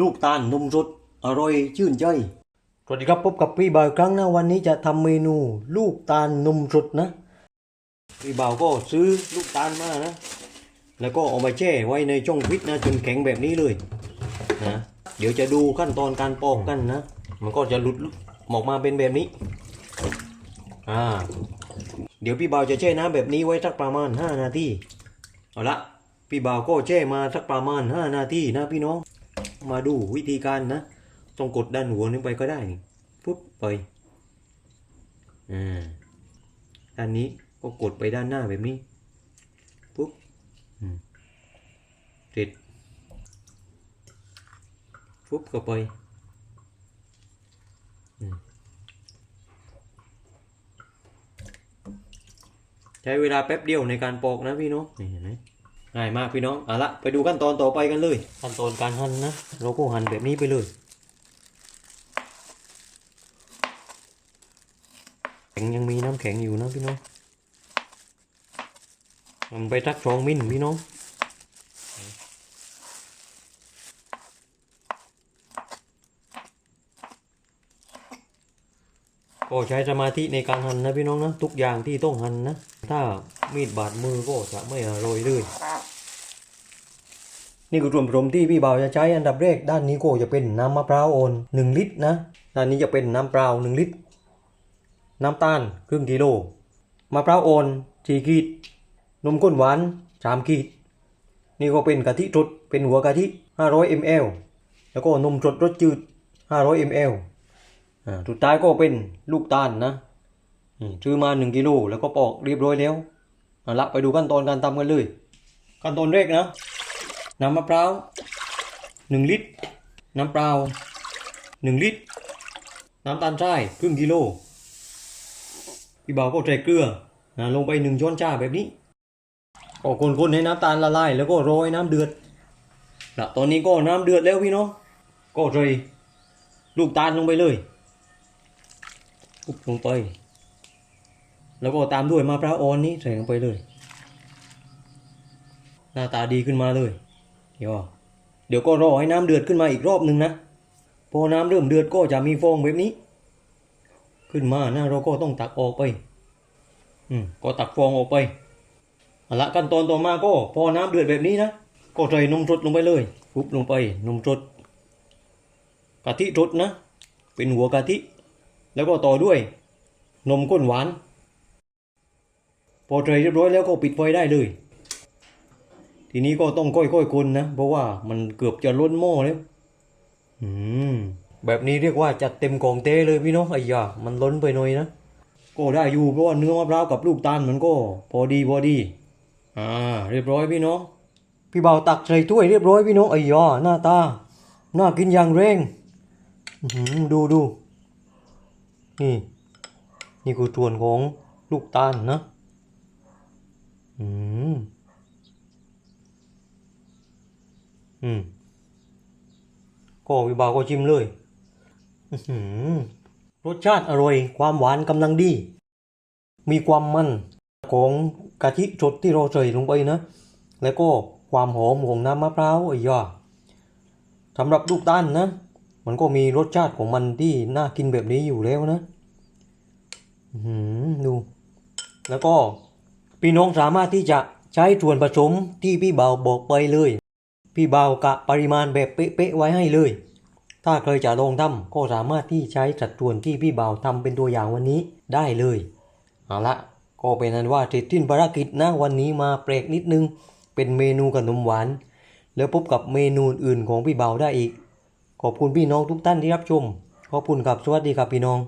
ลูกตาลนมสดอร่อยชื่นใจ สวัสดีครับพบกับพี่บ่าวอีกครั้งนะวันนี้จะทำเมนู ลูกตาลนมสดนะ พี่บ่าวก็ซื้อลูกตาลมานะ แล้วก็เอามาแช่ไว้ในช่องฟิตนะจนแข็งแบบนี้เลยนะ เดี๋ยวจะดูขั้นตอนการปอกกันนะ มันก็จะหลุดออกมาเป็นแบบนี้ อ่า เดี๋ยวพี่บ่าวจะแช่น้ำแบบนี้ไว้สักประมาณ 5 นาที เอาละ พี่บ่าวก็แช่มาสักประมาณ 5 นาทีนะพี่น้อง มาดูวิธีการนะ ต้องกดด้านหัวนี้ไปก็ได้นี่ปุ๊บไปอ่าด้านนี้ก็กดไปด้านหน้าแบบนี้ปุ๊บอืมเสร็จปุ๊บก็ไปอืมใช้เวลาแป๊บเดียวในการปอกนะพี่น้องนี่เห็นไหม ง่ายมากพี่น้องเอาละไปดูขั้นตอนต่อไปกันเลย ขั้นตอนการหั่นนะเราก็หั่นแบบนี้ไปเลยแข็งยังมีน้ำแข็งอยู่นะพี่น้องมันไปทักสองมิลพี่น้องก็ใช้สมาธิในการหั่นนะพี่น้องนะ ทุกอย่างที่ต้องหั่นนะ ถ้ามีดบาดมือก็จะไม่อร่อยเลย นี่คือส่วนผสมที่พี่บ่าวจะใช้อันดับแรกด้านนี้ก็จะเป็นน้ำมะพร้าวอ่อนหนึ่งลิตรนะด้านนี้จะเป็นน้ำเปล่าหนึ่งลิตร น้ำตาลครึ่งกิโลมะพร้าวอ่อนสี่ขีดนมข้นหวานสามขีดนี่ก็เป็นกะทิสดเป็นหัวกะทิ 500 ml แล้วก็นมสดรสจืด 500 ml อ่าสุดท้ายก็เป็นลูกตาลนะนี่ซื้อมา 1กิโลแล้วก็ปอกเรียบร้อยแล้วเอาละไปดูขั้นตอนการทำกันเลย ขั้นตอนแรกนะ น้ำมะพร้าว1ลิตร น้ำเปล่า1ลิตร น้ำตาลทรายครึ่งกิโลพี่บ่าวก็ใส่เกลือนะลงไปหนึ่งช้อนชาแบบนี้ก็คนๆให้น้ำตาลละลายแล้วก็โรยน้ำเดือดละตอนนี้ก็น้ำเดือดแล้วพี่น้องก็ใส่ลูกตาลลงไปเลยปุ๊บลงไป แล้วก็ตามด้วยมะพร้าวอ่อนนี้ใส่ลงไปเลย หน้าตาดีขึ้นมาเลย ยวเดี๋ยวก็รอให้น้ำเดือดขึ้นมาอีกรอบหนึ่งนะ พอน้ำเริ่มเดือดก็จะมีฟองแบบนี้ ขึ้นมานะเราก็ต้องตักออกไป อืมก็ตักฟองออกไปเอาละขั้นตอนต่อมาก็ พอน้ำเดือดแบบนี้นะ ก็ใส่นมสดลงไปเลยปุ๊บลงไปนมสดกะทิสดนะ เป็นหัวกะทิ แล้วก็ต่อด้วย นมข้นหวาน พอใส่เรียบร้อยแล้วก็ปิดไฟได้เลย ทีนี้ก็ต้องค่อยๆคนนะ เพราะว่ามันเกือบจะล้นหม้อแล้วอืมแบบนี้เรียกว่าจัดเต็มกองเต้เลยพี่น้องไอ้ยามันล้นไปหน่อยนะก็ได้อยู่เพราะว่าเนื้อมะพร้าวกับลูกตาลมันก็ พอดีพอดี อ่า เรียบร้อยพี่น้องพี่เบาตักใส่ถ้วยเรียบร้อยพี่น้องไอ้ยาหน้าตาน่ากินอย่างแรงอื้อหือดูดูนี่ นี่คือส่วนของลูกตาลนะ อืม อืมก็พี่บาวก็ชิมเลยรสชาติอร่อย ความหวานกำลังดี มีความมันของกะทิสดที่เราใส่ลงไปนะ แล้วก็ความหอมของน้ำมะพร้าวไอ้ยาสำหรับลูกตาลนะ มันก็มีรสชาติของมันที่น่ากินแบบนี้อยู่แล้วนะดู แล้วก็พี่น้องสามารถที่จะใช้ส่วนผสมที่พี่บาวบอกไปเลย พี่เบ่ากะปริมาณแบบเป๊ะๆไว้ให้เลย ถ้าเคยจะลองทำก็สามารถที่ใช้สัดส่วนที่พี่เบ่าทำเป็นตัวอย่างวันนี้ได้เลยเอาละก็เป็นนั้นว่าเสร็จสิ้นภารกิจนะวันนี้มาแปลกนิดนึง เป็นเมนูขนมหวาน แล้วพบกับเมนูอื่นของพี่เบ่าได้อีก ขอบคุณพี่น้องทุกท่านที่รับชม ขอบคุณครับสวัสดีครับพี่น้อง